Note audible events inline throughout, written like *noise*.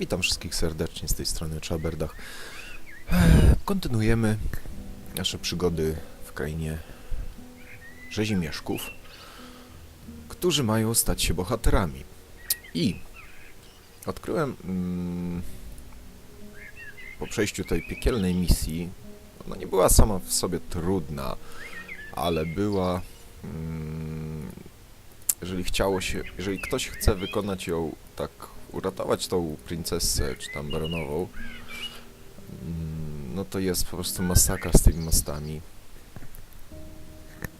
Witam wszystkich serdecznie z tej strony Czaberdach. Kontynuujemy nasze przygody w krainie rzezimieszków, którzy mają stać się bohaterami. I odkryłem mm, po przejściu tej piekielnej misji, ona nie była sama w sobie trudna, ale była mm, jeżeli chciało się, jeżeli ktoś chce wykonać ją tak, uratować tą princesę, czy tam baronową, mm, no to jest po prostu masakra z tymi mostami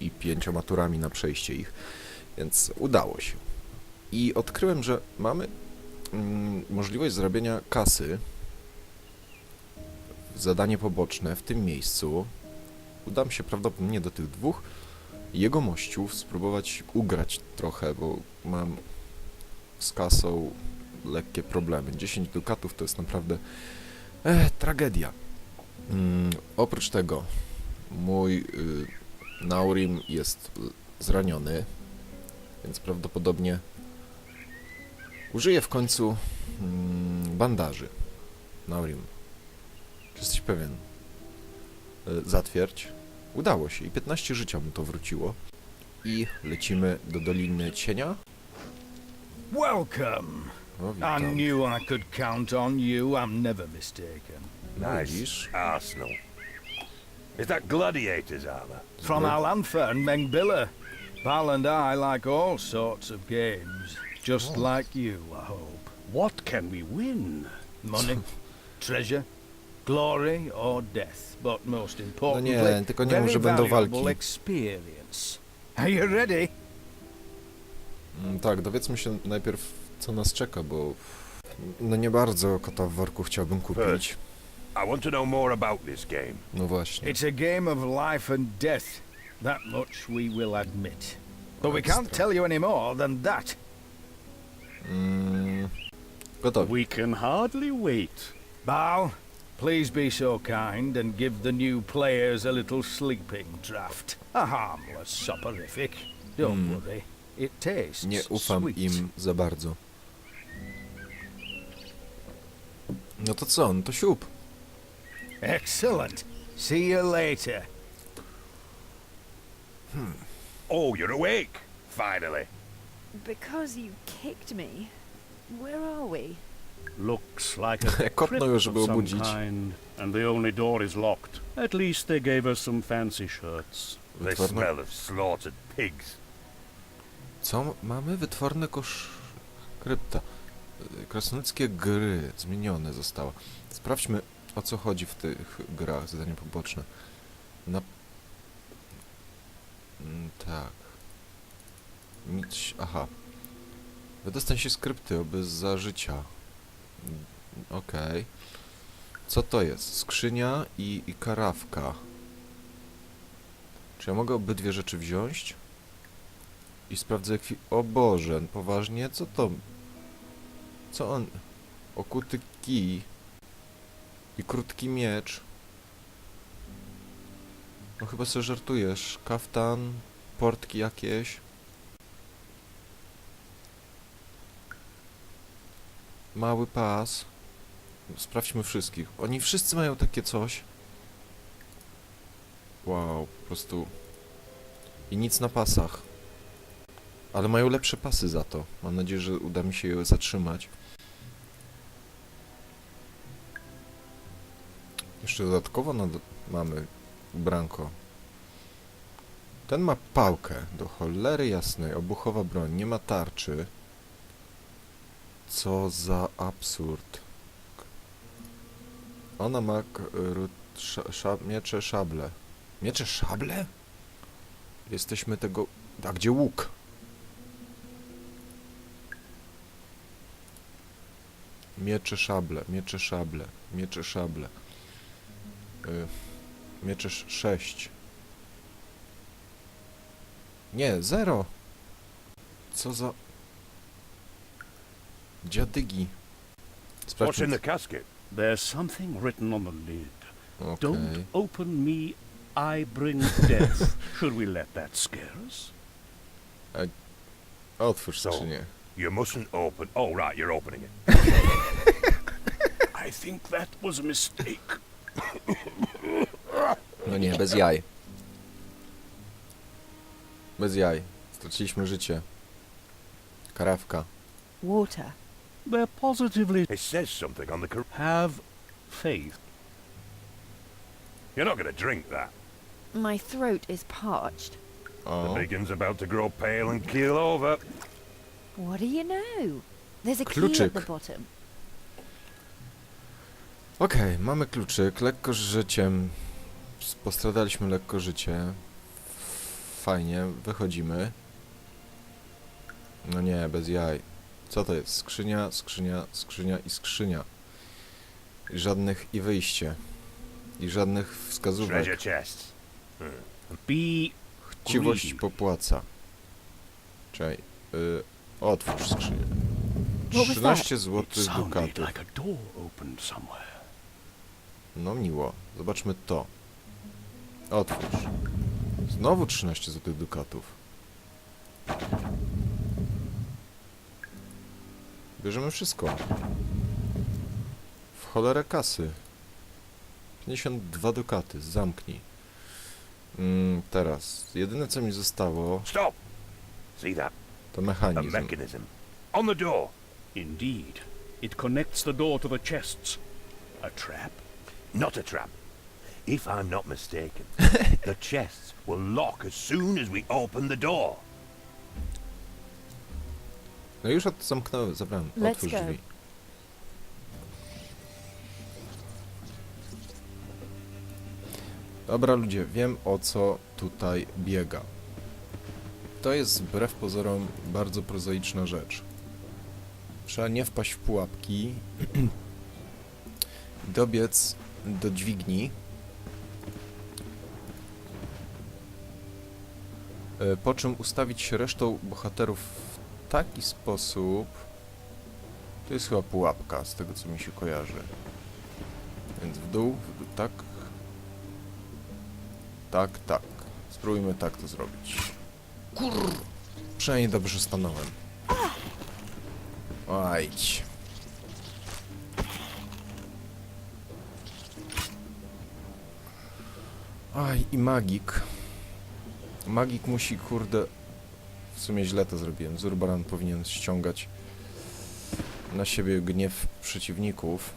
i pięcioma turami na przejście ich, więc udało się. I odkryłem, że mamy mm, możliwość zrobienia kasy, zadanie poboczne w tym miejscu. Udam się prawdopodobnie do tych dwóch jegomościów spróbować ugrać trochę, bo mam z kasą lekkie problemy. 10 dukatów to jest naprawdę e, tragedia. Mm, oprócz tego mój y, Naurim jest y, zraniony, więc prawdopodobnie użyję w końcu mm, bandaży. Naurim, czy jesteś pewien? Y, zatwierdź. Udało się i 15 życia mu to wróciło. I lecimy do Doliny Cienia. Welcome. O, I witam. knew I could count on you. I'm never mistaken. Widzisz? Nice arsenal. Is that gladiator's armor? From. Al-Anfa and Mengbilla. Bal and I like all sorts of games. Just Oh. like you, I hope. What can we win? Money, *laughs* treasure, glory, or death. But most importantly, nie, tylko nie mów, very że będą valuable walki. experience. Are you ready? Mm, tak, dowiedzmy się najpierw, co nas czeka, bo no nie bardzo kota w worku chciałbym kupić. I want to know more about this game. No właśnie. It's a game of life and death. That much we will admit. But we can't tell you any more than that. Mm, gotowi. We can hardly wait. Bal, please be so kind and give the new players a little sleeping draft. A harmless soporific. Don't Hmm. worry. It tastes Nie ufam sweet. im za bardzo. No to co? No to siup. Excellent. See you later. Oh, you're awake! Finally. Because you kicked me. Where are we? Looks like a *laughs* Kopnął crypt już, żeby of some obudzić. kind, and the only door is locked. At least they gave us some fancy shirts. They Wytworne... smell of slaughtered pigs. Co mamy? Wytworne kosz... Krypta. Krasnoludzkie gry. Zmienione zostało. Sprawdźmy, o co chodzi w tych grach. Zadanie poboczne. Na... Mm, tak. Nic... Aha. Wydostań się z krypty, oby za życia. Okej. Co to jest? Skrzynia i, i karawka. Czy ja mogę obydwie rzeczy wziąć? I sprawdzę ekwi... O Boże, poważnie? Co to? Co on... Okuty kij. I krótki miecz. No chyba sobie żartujesz. Kaftan, portki jakieś. Mały pas. Sprawdźmy wszystkich. Oni wszyscy mają takie coś. Wow, po prostu... I nic na pasach. Ale mają lepsze pasy za to. Mam nadzieję, że uda mi się je zatrzymać. Jeszcze dodatkowo nad... mamy branko. Ten ma pałkę. Do cholery jasnej. Obuchowa broń. Nie ma tarczy. Co za absurd. Ona ma miecze szable. Miecze szable? Jesteśmy tego... A gdzie łuk? Miecze szable, miecze szable, miecze szable. Y, miecze sz- sześć. Nie, zero. Co za... Dziadygi. What's in the casket? There's something written on the lid. Okej. Don't open me, I bring death. *laughs* Should we let that scare us? Otwórz So- skrzynię. You mustn't open. Oh, right, you're opening it. *laughs* I think that was a mistake. No nie, bez jaj. Bez jaj. Straciliśmy życie. Karawka. Water. They're positively It says something on the. Cor- have faith. You're not going to drink that. My throat is parched. Oh. The O, big one's about to grow pale and keel over. What do you know? There's a key Kluczyk. at the bottom. Okej, mamy kluczyk. Lekko życiem. S- Postradaliśmy lekko życie. Fajnie, wychodzimy. No nie, bez jaj. Co to jest? Skrzynia, skrzynia, skrzynia i skrzynia. I żadnych i wyjście. I żadnych wskazówek. Be Chciwość greedy. popłaca. Czekaj. Y, otwórz skrzynię. What was 13 It złotych dukatów. No miło. Zobaczmy to. Otwórz. Znowu 13 złotych dukatów. Bierzemy wszystko. W cholerę kasy. 52 dukaty. Zamknij. Mm, teraz. Jedyne co mi zostało Stop! See that? To A mechanizm. mechanism. On the door. Indeed. It connects the door to the chests. A trap? Not a trap. If I'm not mistaken, *laughs* the chests will lock as soon as we open the door. No już od zamknąłem, zabrałem. Let's Otwórz go. drzwi. Dobra ludzie, wiem o co tutaj biega. To jest wbrew pozorom bardzo prozaiczna rzecz. Trzeba nie wpaść w pułapki, *clears throat* dobiec do dźwigni, e, po czym ustawić się resztą bohaterów w taki sposób... To jest chyba pułapka, z tego co mi się kojarzy. Więc w dół, w dół, tak. Tak, tak. Spróbujmy tak to zrobić. Kur... Przynajmniej dobrze stanąłem. Ajdź. Aj, i magik. Magik musi, kurde... W sumie źle to zrobiłem. Zurbaran powinien ściągać na siebie gniew przeciwników.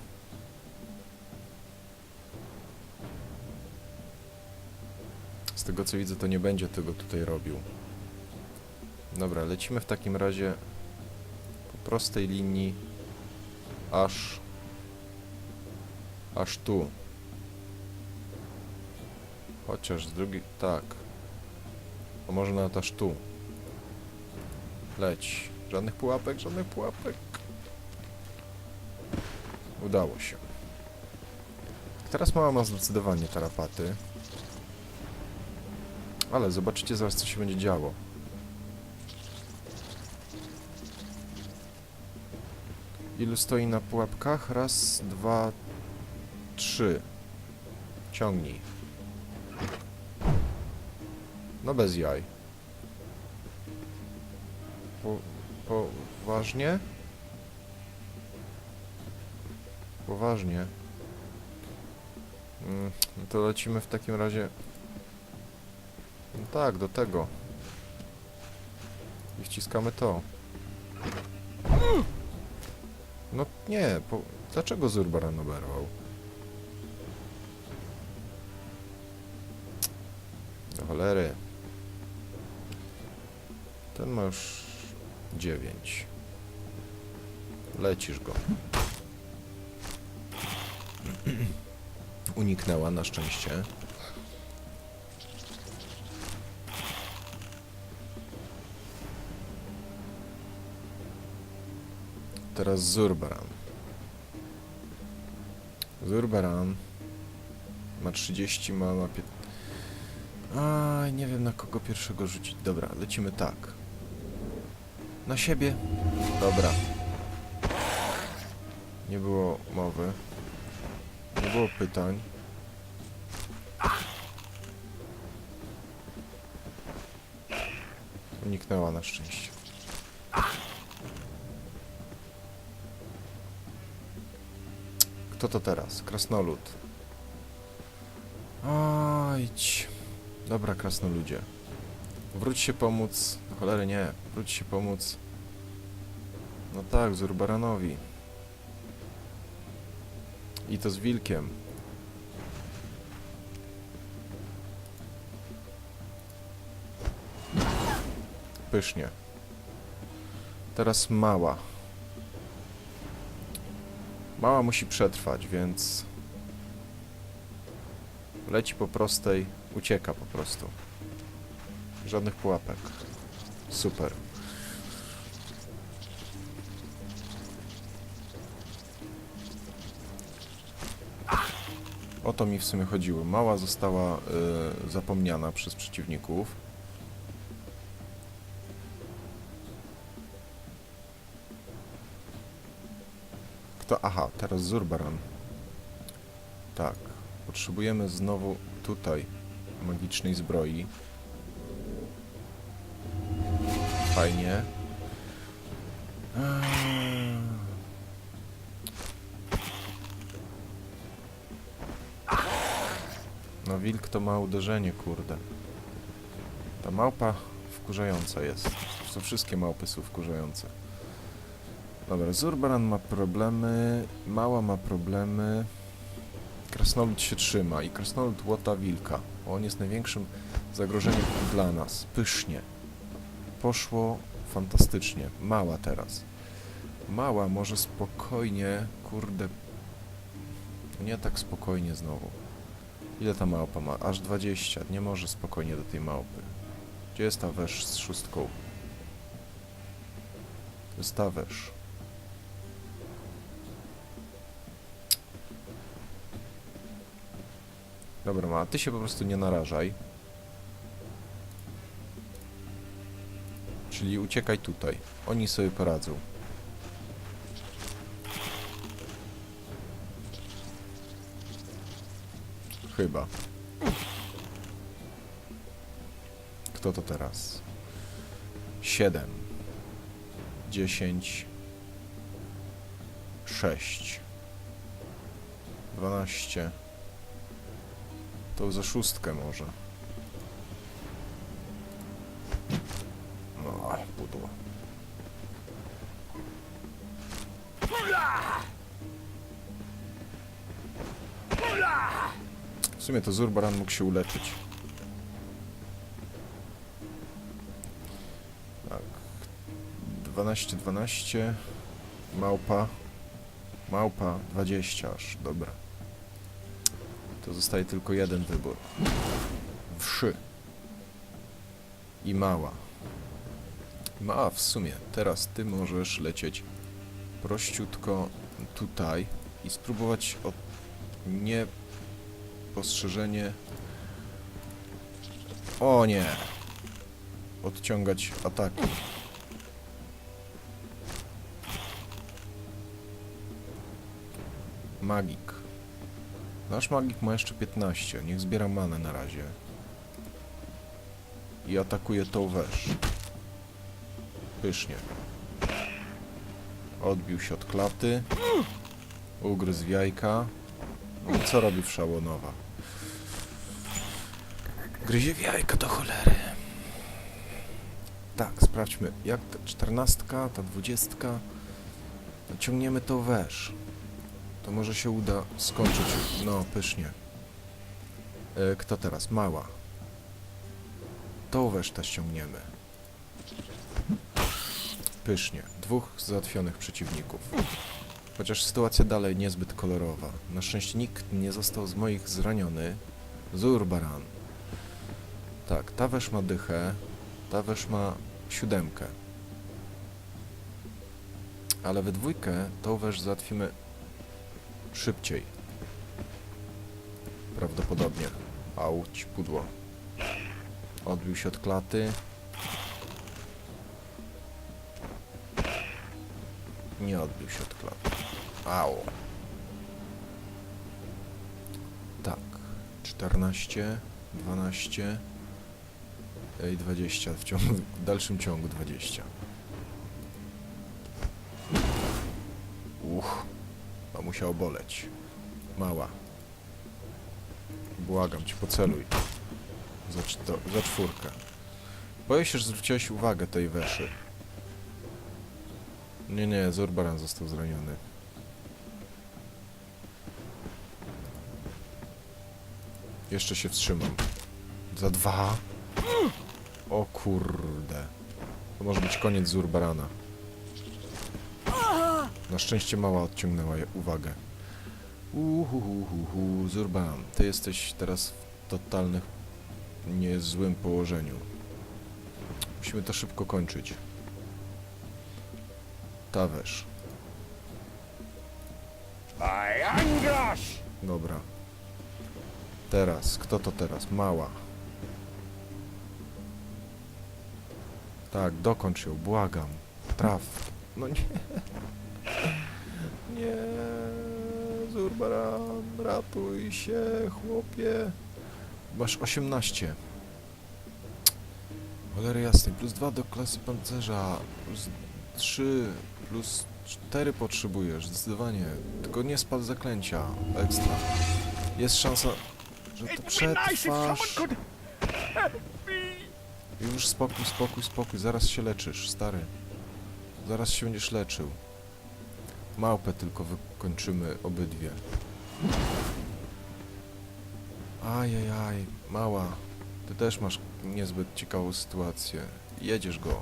Z tego co widzę, to nie będzie tego tutaj robił. Dobra, lecimy w takim razie po prostej linii aż aż tu. Chociaż z drugiej... tak. A może nawet aż tu. Leć. Żadnych pułapek, żadnych pułapek. Udało się. Teraz mała ma zdecydowanie tarapaty. Ale zobaczycie zaraz, co się będzie działo. Ilu stoi na pułapkach? Raz, dwa, trzy. Ciągnij. No bez jaj. Po, poważnie? Poważnie. Mm, no to lecimy w takim razie. No tak, do tego. I wciskamy to. No nie, po... dlaczego Zurbaran oberwał? Do cholery. Ten ma już 9. Lecisz go. *clears throat* Uniknęła na szczęście. Teraz Zurbaran. Zurbaran ma 30, ma, ma 5. A nie wiem na kogo pierwszego rzucić. Dobra, lecimy tak. Na siebie. Dobra. Nie było mowy. Nie było pytań. Uniknęła na szczęście. Kto to teraz? Krasnolud. Ojdź. Dobra, krasnoludzie. Wróć się pomóc. No cholery nie. Wróć się pomóc. No tak, Zurbaranowi. I to z wilkiem. Pysznie. Teraz mała. Mała musi przetrwać, więc... Leci po prostej, ucieka po prostu. Żadnych pułapek. Super. O to mi w sumie chodziło. Mała została y, zapomniana przez przeciwników. Aha, teraz Zurbaran. Tak. Potrzebujemy znowu tutaj magicznej zbroi. Fajnie. Eee. No wilk to ma uderzenie, kurde. Ta małpa wkurzająca jest. To wszystkie małpy są wkurzające. Dobra, Zurbaran ma problemy, Mała ma problemy. Krasnolud się trzyma i Krasnolud łota wilka. On jest największym zagrożeniem dla nas. Pysznie. Poszło fantastycznie. Mała teraz. Mała może spokojnie, kurde... Nie tak spokojnie znowu. Ile ta małpa ma? Aż 20. Nie może spokojnie do tej małpy. Gdzie jest ta wesz z szóstką? To jest ta wesz. Dobra, ma, ty się po prostu nie narażaj. Czyli uciekaj tutaj. Oni sobie poradzą. Chyba. Kto to teraz? Siedem. Dziesięć. Sześć. Dwanaście. To za szóstkę może. No, pudło. W sumie to Zurbaran mógł się uleczyć. Tak. 12, 12. Małpa. Małpa 20 aż, dobra. To zostaje tylko jeden wybór. Wszy. I mała. Mała w sumie. Teraz ty możesz lecieć prościutko tutaj i spróbować od nie postrzeżenie. O nie! Odciągać ataki. Magik. Nasz magik ma jeszcze 15. Niech zbiera manę na razie. I atakuje tą wesz. Pysznie. Odbił się od klaty. Ugryzł jajka. No co robi wszałonowa? Gryzie w jajka do cholery. Tak, sprawdźmy. Jak ta czternastka, ta dwudziestka. Ciągniemy tą wesz. To może się uda skończyć. No, pysznie. E, kto teraz? Mała. Tą wesztę ściągniemy. Pysznie. Dwóch załatwionych przeciwników. Chociaż sytuacja dalej niezbyt kolorowa. Na szczęście nikt nie został z moich zraniony. Zurbaran. Tak, ta wesz ma dychę, ta wesz ma siódemkę. Ale we dwójkę tą wesz załatwimy szybciej. Prawdopodobnie. Auć, pudło. Odbił się od klaty. Nie odbił się od klaty. Au. Tak. 14, 12 i 20. W, ciągu, w dalszym ciągu 20. Musiało boleć. Mała. Błagam cię, poceluj. Za, czto, za czwórkę. Boję się, że zwróciłeś uwagę tej weszy. Nie, nie, Zurbaran został zraniony. Jeszcze się wstrzymam. Za dwa. O kurde. To może być koniec Zurbarana. Na szczęście mała odciągnęła je uwagę. Uhuhuhuhu, Zurbaran, ty jesteś teraz w totalnych niezłym położeniu. Musimy to szybko kończyć. Tawesz. Dobra. Teraz, kto to teraz? Mała. Tak, dokończ ją, błagam. Traf. No nie. Nie. Zurbaran, ratuj się, chłopie. Masz 18. Cholery jasnej, plus 2 do klasy pancerza, plus 3, plus 4 potrzebujesz, zdecydowanie. Tylko nie spal zaklęcia, ekstra. Jest szansa, że to przetrwasz. Już spokój, spokój, spokój, zaraz się leczysz, stary. Zaraz się będziesz leczył. Małpę tylko wykończymy obydwie. Ajajaj, mała. Ty też masz niezbyt ciekawą sytuację. Jedziesz go.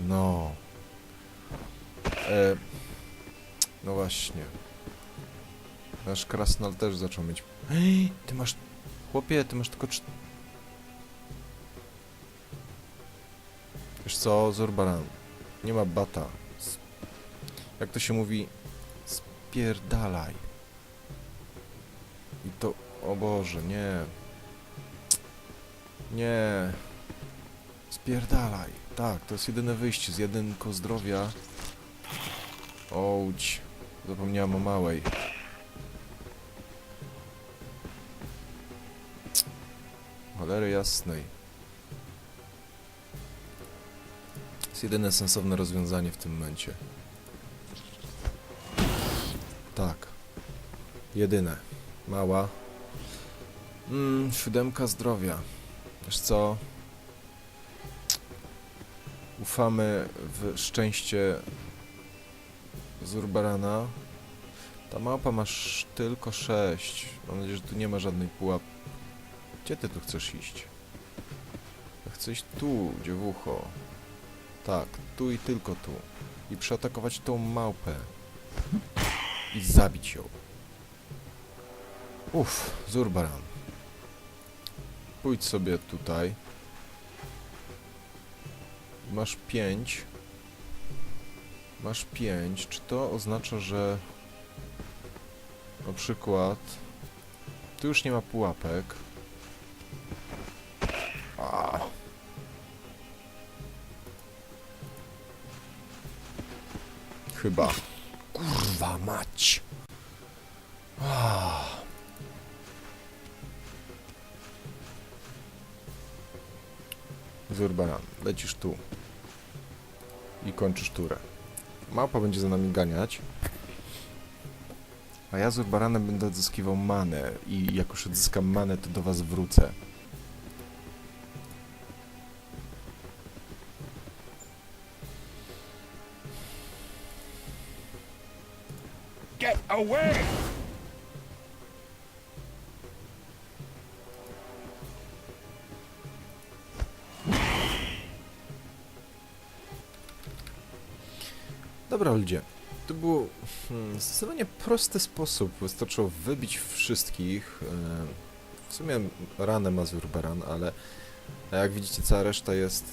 No. E, no właśnie. Nasz krasnal też zaczął mieć... Ej, ty masz... Chłopie, ty masz tylko... cz- Wiesz co, Zorbaran, nie ma bata. Jak to się mówi? Spierdalaj. I to... O Boże, nie. Nie. Spierdalaj. Tak, to jest jedyne wyjście z jedynką zdrowia. Ołdź. Zapomniałem o małej. Cholery jasnej. To jest jedyne sensowne rozwiązanie w tym momencie. Jedyne. Mała. Mm, siódemka zdrowia. Wiesz co? Ufamy w szczęście Zurbarana. Ta mapa masz tylko sześć. Mam nadzieję, że tu nie ma żadnej pułap. Gdzie ty tu chcesz iść? Ja chcę iść tu, dziewucho. Tak, tu i tylko tu. I przeatakować tą małpę. I zabić ją. Uff, Zurbaran. Pójdź sobie tutaj. Masz pięć. Masz pięć. Czy to oznacza, że na przykład tu już nie ma pułapek. A. Chyba. Kurwa mać. Zurbaran, lecisz tu. I kończysz turę. Małpa będzie za nami ganiać. A ja z będę odzyskiwał manę i jak już odzyskam manę, to do was wrócę. Get away! Był hmm, zdecydowanie prosty sposób. Wystarczyło wybić wszystkich. e, W sumie ranę ma ale jak widzicie cała reszta jest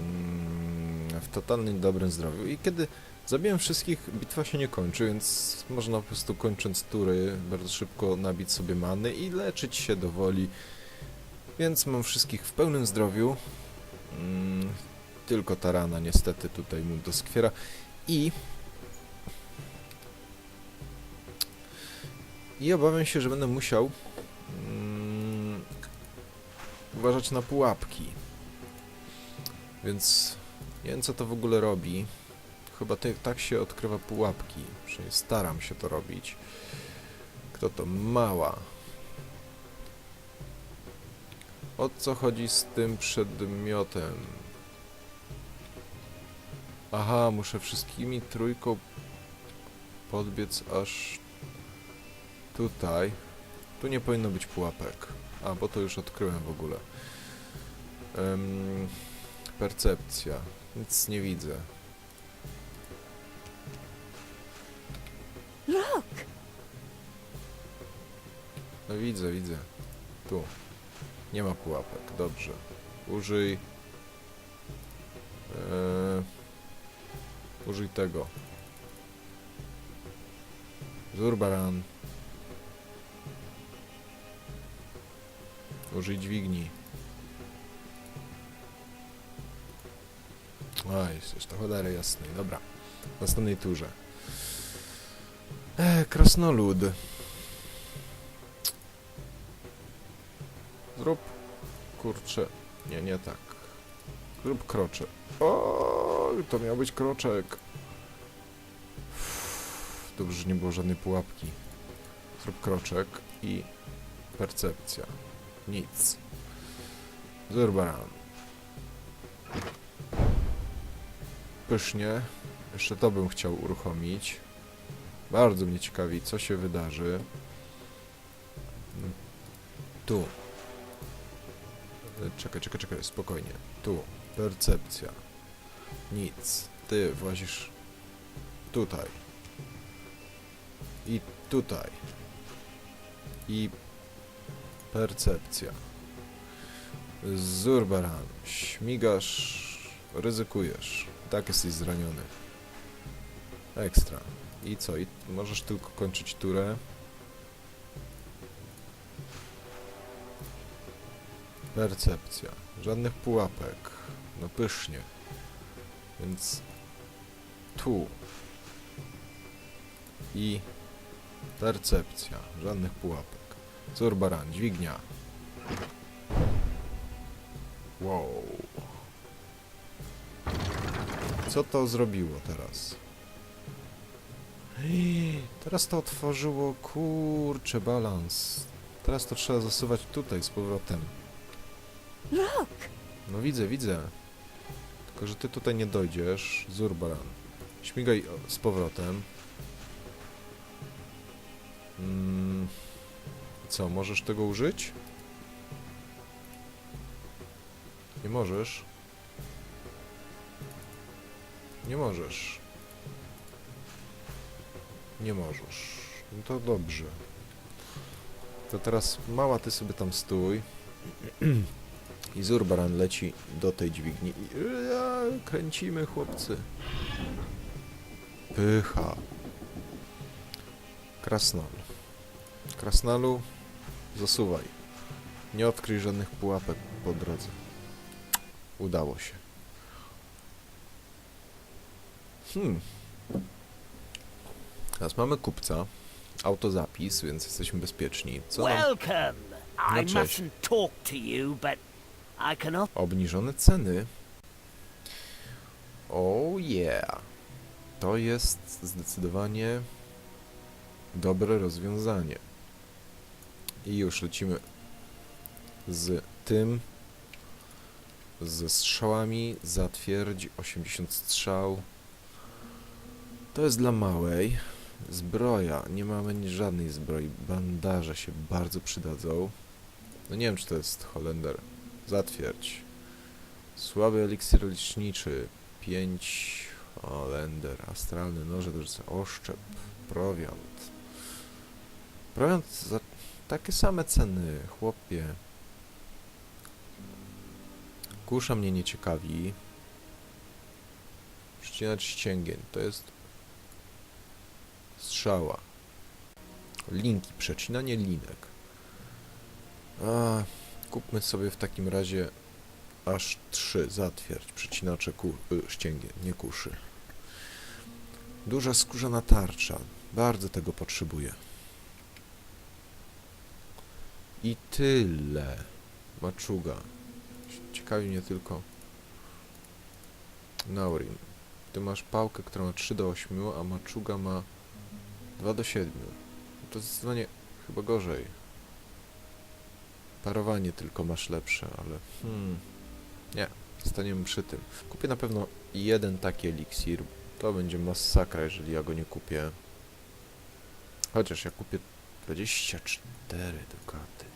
mm, w totalnie dobrym zdrowiu. I kiedy zabiłem wszystkich, bitwa się nie kończy, więc można po prostu kończąc tury bardzo szybko nabić sobie many i leczyć się do woli. Więc mam wszystkich w pełnym zdrowiu. Mm, tylko ta rana niestety tutaj mu doskwiera. I i obawiam się, że będę musiał mm, uważać na pułapki. Więc nie wiem co to w ogóle robi. Chyba te, tak się odkrywa pułapki. Przynajmniej staram się to robić. Kto to? Mała. O co chodzi z tym przedmiotem? Aha, muszę wszystkimi trójką podbiec aż tutaj. Tu nie powinno być pułapek. A, bo to już odkryłem w ogóle. Percepcja. Nic nie widzę. Look! No widzę, widzę. Tu. Nie ma pułapek. Dobrze. Użyj... Eee, użyj tego. Zurbaran. Użyj dźwigni. Oj, jest to cholery jasnej. Dobra. W następnej turze. Eee, krasnolud. Zrób kurczę. Nie, nie tak. Zrób krocze. O, to miał być kroczek. Uff, Dobrze, że nie było żadnej pułapki. Zrób kroczek i percepcja. Nic. Zurbaran. Pysznie. Jeszcze to bym chciał uruchomić. Bardzo mnie ciekawi, co się wydarzy. Tu. E, Czekaj, czekaj, czekaj, spokojnie. Tu. Percepcja. Nic. Ty włazisz tutaj. I tutaj. I percepcja. Zurbaran. Śmigasz. Ryzykujesz. Tak jesteś zraniony. Ekstra. I co? I możesz tylko kończyć turę. Percepcja. Żadnych pułapek. No pysznie. Więc tu. I percepcja. Żadnych pułapek. Zurbaran, dźwignia. Wow. Co to zrobiło teraz? Teraz to otworzyło, kurczę, balans. Teraz to trzeba zasuwać tutaj z powrotem. No widzę, widzę. Tylko, że ty tutaj nie dojdziesz. Zurbaran. Śmigaj z powrotem. Mm. Co, możesz tego użyć? Nie możesz. Nie możesz. Nie możesz. No to dobrze. To teraz mała ty sobie tam stój. *clears throat* I Zurbaran leci do tej dźwigni ja, kręcimy chłopcy. Pycha. Krasnal. Krasnalu, zasuwaj. Nie odkryj żadnych pułapek po drodze. Udało się. Hmm. Teraz mamy kupca. Autozapis, więc jesteśmy bezpieczni. Co nam Welcome. I No, mustn't talk to you, but I can. Obniżone ceny. Oh yeah. To jest zdecydowanie dobre rozwiązanie. I już lecimy z tym. Ze strzałami. Zatwierdź 80 strzał. To jest dla małej. Zbroja. Nie mamy żadnej zbroi. Bandaże się bardzo przydadzą. No nie wiem, czy to jest Holender. Zatwierdź. Słaby eliksir leczniczy. 5 Holender. Astralny noże do. Oszczep. Prowiant. Prowiant za takie same ceny, chłopie. Kusza mnie nie ciekawi. Przycinacz ścięgien. To jest strzała. Linki. Przecinanie linek. A, kupmy sobie w takim razie aż trzy. Zatwierdź. Przecinacze ku, y, ścięgien, nie kuszy. Duża skórzana tarcza. Bardzo tego potrzebuję. I tyle. Maczuga. Ciekawi mnie tylko... Naurin. Ty masz pałkę, która ma 3 do 8, a maczuga ma 2 do 7. To zdecydowanie chyba gorzej. Parowanie tylko masz lepsze, ale hmm, nie, staniemy przy tym. Kupię na pewno jeden taki eliksir. To będzie masakra, jeżeli ja go nie kupię. Chociaż ja kupię 24 dukaty.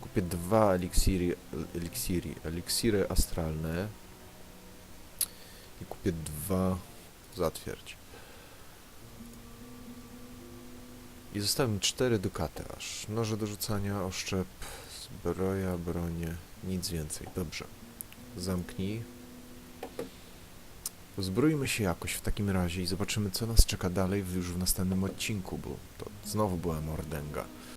Kupię dwa eliksiry, eliksiry, eliksiry astralne. I kupię dwa zatwierdź. I zostały mi cztery dukaty aż. Noże do rzucania, oszczep, zbroja, bronie, nic więcej. Dobrze. Zamknij. Uzbrójmy się jakoś w takim razie i zobaczymy, co nas czeka dalej już w następnym odcinku, bo to znowu była mordęga.